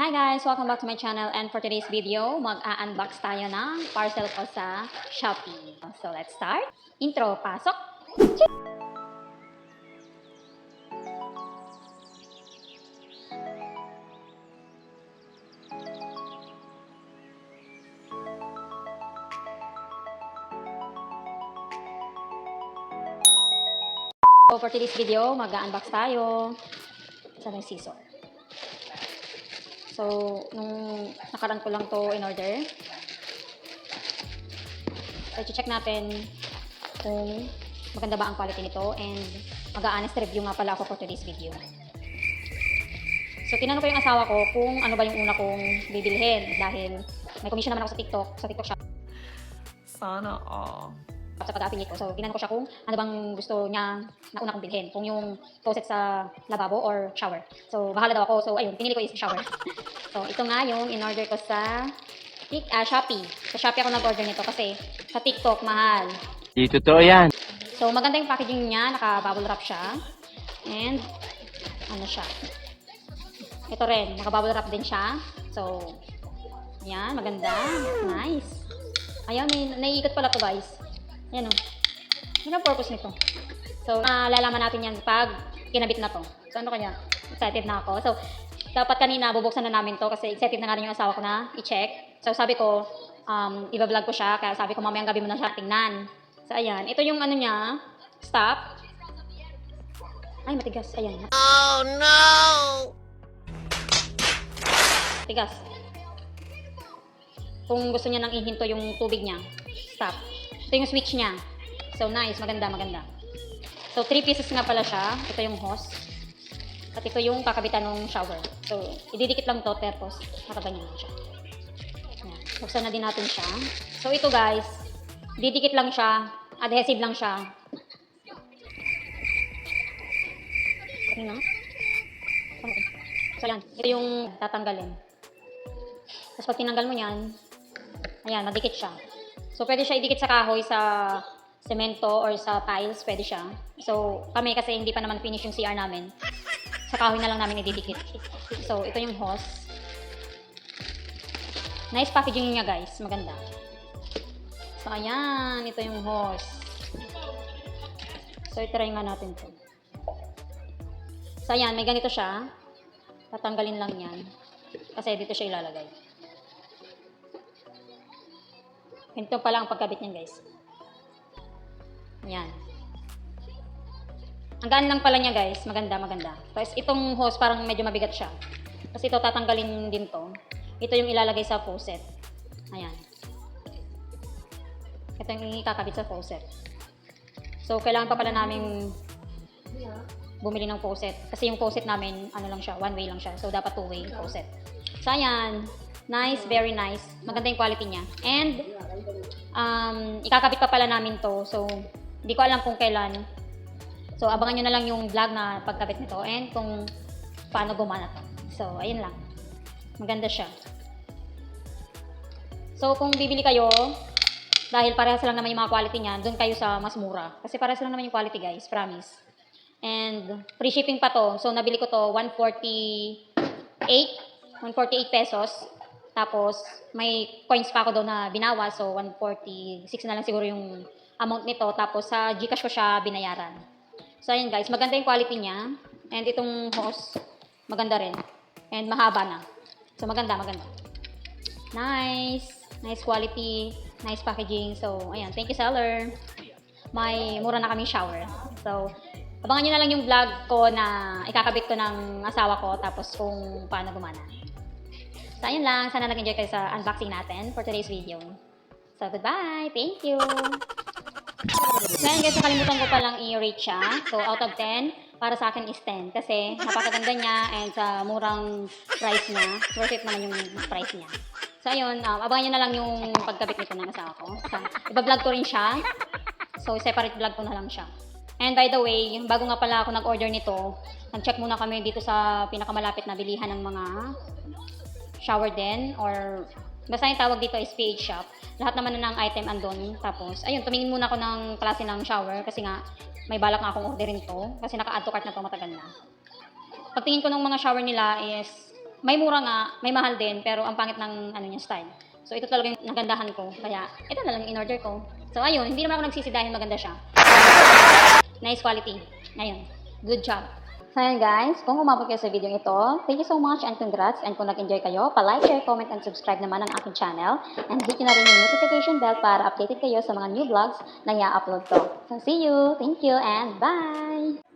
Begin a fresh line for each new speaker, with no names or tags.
Hi guys! Welcome back to my channel and for today's video, mag-a-unbox tayo ng parcel ko sa Shopee. So let's start. Intro, pasok! So for today's video, mag-a-unbox tayo. Saan yung scissor? So, nung nakaraan ko lang to in order. So, check natin kung maganda ba ang quality nito and mag-honest review nga pala ako for today's video. So, tinanong ko yung asawa ko kung ano ba yung una kong bibilhin dahil may commission naman ako sa TikTok, sa TikTok shop
Sana all.
Sa pag-affiliate ko. So, tinanong ko siya kung ano bang gusto niya na una kong bilhin. Kung yung closet sa lababo or shower. So, bahala daw ako. So, ayun, pinili ko is shower. so, ito nga yung in-order ko sa Tik- ah, Shopee. Sa Shopee ako nag-order nito kasi sa TikTok, mahal.
Di totoo yan.
So, maganda yung packaging niya. Naka-bubble wrap siya. And, ano siya. Ito rin, naka-bubble wrap din siya. So, yan, maganda. Nice. Ayan, may naiikot pala to guys. Yan o. Ano ang purpose nito? So, malalaman natin yan pag kinabit na to. So, ano kanya? Excited na ako. So, dapat kanina bubuksan na namin to kasi excited na nga rin yung asawa ko na i-check. So, sabi ko, um, iba-vlog ko siya. Kaya sabi ko, mamayang gabi mo na siya tingnan. So, ayan. Ito yung ano niya. Stop. Ay, matigas. Ayan.
Oh no!
Tigas. Kung gusto niya nang ihinto yung tubig niya, stop. Ito yung switch niya. So, nice. Maganda, maganda. So, three pieces nga pala siya. Ito yung hose. At ito yung kakabitan ng shower. So, ididikit lang to tapos nakaganyan lang siya. Ayan. Buksan na din natin siya. So, ito guys, didikit lang siya. Adhesive lang siya. Okay na? Okay. So, yan. Ito yung tatanggalin. Tapos pag tinanggal mo yan, ayan, madikit siya. So, pwede siya idikit sa kahoy, sa semento, or sa tiles, pwede siya. So, kami kasi hindi pa naman finish yung CR namin. Sa kahoy na lang namin ididikit. So, ito yung hose. Nice packaging niya, guys. Maganda. So, ayan. Ito yung hose. So, itry nga natin to. So, ayan. May ganito siya. Tatanggalin lang yan. Kasi dito siya ilalagay. Ganito pala ang pagkabit niyan, guys. Ayan. Ang gaan lang pala niya, guys. Maganda, maganda. Tapos itong hose, parang medyo mabigat siya. Tapos ito, tatanggalin din to. Ito yung ilalagay sa faucet. Ayan. Ito yung ikakabit sa faucet. So, kailangan pa pala namin bumili ng faucet. Kasi yung faucet namin, ano lang siya, one way lang siya. So, dapat two way faucet. So, ayan. Nice, very nice. Maganda yung quality niya. And, um, ikakabit pa pala namin to. So, hindi ko alam kung kailan. So, abangan nyo na lang yung vlog na pagkabit nito and kung paano gumana to. So, ayun lang. Maganda siya. So, kung bibili kayo, dahil parehas lang naman yung mga quality niya, doon kayo sa mas mura. Kasi parehas lang naman yung quality, guys. Promise. And free shipping pa to. So, nabili ko to 148. 148 pesos. Tapos, may coins pa ako doon na binawa. So, 146 na lang siguro yung amount nito. Tapos, sa Gcash ko siya binayaran. So, ayun guys. Maganda yung quality niya. And itong hose, maganda rin. And mahaba na. So, maganda, maganda. Nice. Nice quality. Nice packaging. So, ayan. Thank you, seller. May mura na kami shower. So, abangan nyo na lang yung vlog ko na ikakabit ko ng asawa ko tapos kung paano gumana. So, ayun lang. Sana nag-enjoy kayo sa unboxing natin for today's video. So, goodbye. Thank you. So, ayun guys, nakalimutan ko palang i-rate siya. So, out of 10, para sa akin is 10. Kasi napakaganda niya and sa murang price niya, worth it naman yung price niya. So, ayun, um, abangan nyo na lang yung pagkabit nito ng asawa ko. So, iba-vlog ko rin siya. So, separate vlog ko na lang siya. And by the way, bago nga pala ako nag-order nito, nag-check muna kami dito sa pinakamalapit na bilihan ng mga shower din or basta yung tawag dito is PH shop. Lahat naman na ng item andon. Tapos, ayun, tumingin muna ako ng klase ng shower kasi nga may balak nga akong orderin to kasi naka-add to cart na to matagal na. Pagtingin ko ng mga shower nila is may mura nga, may mahal din, pero ang pangit ng ano niya style. So ito talaga yung nagandahan ko. Kaya ito na lang yung in-order ko. So ayun, hindi naman ako nagsisi dahil maganda siya. Nice quality. Ayun. Good job. So ayun guys, kung umabot kayo sa video ito, thank you so much and congrats. And kung nag-enjoy kayo, pa-like, share, comment, and subscribe naman ang aking channel. And hit na rin yung notification bell para updated kayo sa mga new vlogs na i-upload ko. So see you, thank you, and bye!